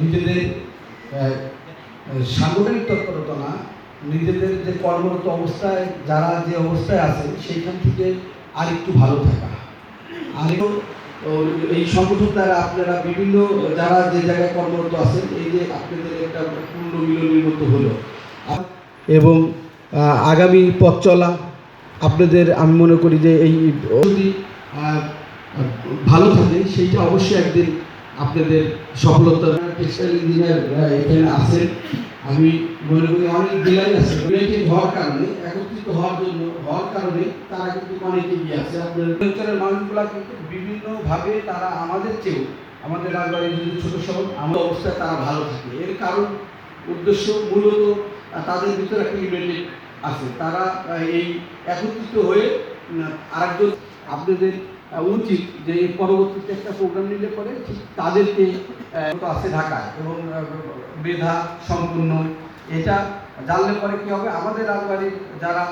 নিজেদের সাংগঠনিক তৎপরতা না, নিজেদের যে কর্মরত অবস্থায়, যারা যে অবস্থায় আছে, সেইখান থেকে আরেকটু ভালো থাকা। আরেকটু এই সংগঠন দ্বারা আপনারা বিভিন্ন, যারা যে জায়গায় কর্মরত আছেন, এই যে আপনাদের একটা পূর্ণ মিলনের মতো হলো। এবং আগামী পথ চলা, আপনাদের আমি মনে করি যে এই, যদি ভালো থাকে, সেইটা অবশ্যই একদিন আপনাদের সফলতা ইঞ্জিনিয়ার এখানে আছেন। আমি মনে করি অনেক জেলায় আছে। ইউনাইটেড হওয়ার কারণে, একত্রিত হওয়ার জন্য, হওয়ার কারণে তারা কিন্তু অনেক এগিয়ে আছে। আপনার অঞ্চলের মানুষগুলা কিন্তু বিভিন্নভাবে তারা আমাদের চেয়েও, আমাদের রাজবাড়ির যদি ছোট শহর, আমার অবস্থায় তারা ভালো থাকে। এর কারণ, উদ্দেশ্য মূলত তাদের ভিতরে একটা ইউনাইটেড আছে। তারা এই একত্রিত হয়ে আরেকজন, আপনাদের উচিত যে পরবর্তীতে একটা প্রোগ্রাম নিলে পরে ঠিক তাদেরকে আছে ঢাকায় এবং মেধা সম্পূর্ণ। এটা জানলে পরে কি হবে? আমাদের রাজবাড়ির যারা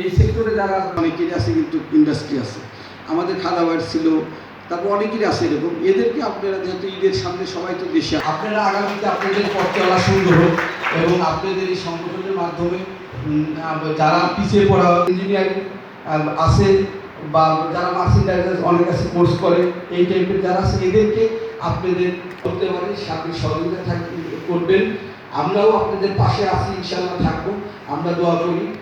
এই সেক্টরে যারা অনেকেরই আছে কিন্তু ইন্ডাস্ট্রি আছে। আমাদের খাদাবার ছিল তারপর অনেকেরই আছে এরকম। এদেরকে আপনারা যেহেতু ঈদের সামনে সবাই তো দেশে আপনারা আগামীতে আপনাদের পথ চলা সুন্দর হোক এবং আপনাদের এই সংগঠনের মাধ্যমে যারা পিছিয়ে পড়া ইঞ্জিনিয়ারিং আছে বা যারা মার্সেন্টাইজার অনেক কাছে কোর্স করে, এই টাইপের যারা আছে, এদেরকে আপনাদের করতে পারে আপনি সহযোগিতা থাক- করবেন। আমরাও আপনাদের পাশে আছি ইনশাল্লাহ থাকব। আমরা দোয়া করি।